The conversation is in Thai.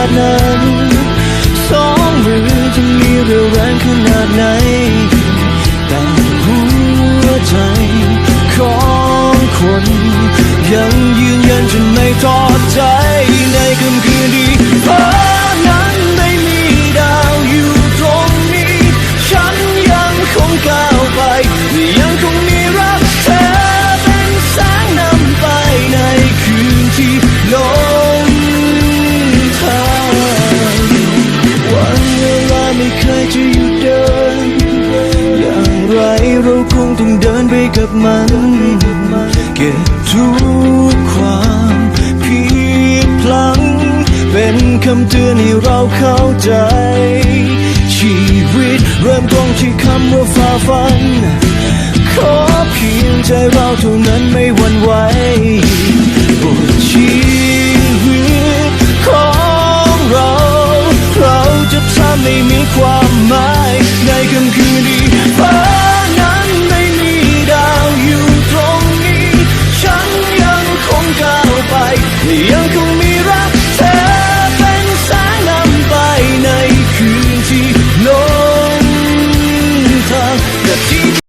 าดนั้นสองมือจะมีเรี่ยวแรงขนาดไหนแต่หัวใจของคน ยังยืนยันจะไม่ทอดใจในคำ จะหยุดเดิน อย่างไรเราคงต้องเดินไปกับมัน เก็บทุกความผิดพลั้งเป็นคำเตือนให้เราเข้าใจ ชีวิตเริ่มต้นที่คำว่าฝ่าฟัน ขอเพียงใจเราเท่านั้นไม่หวั่นไหว 你要。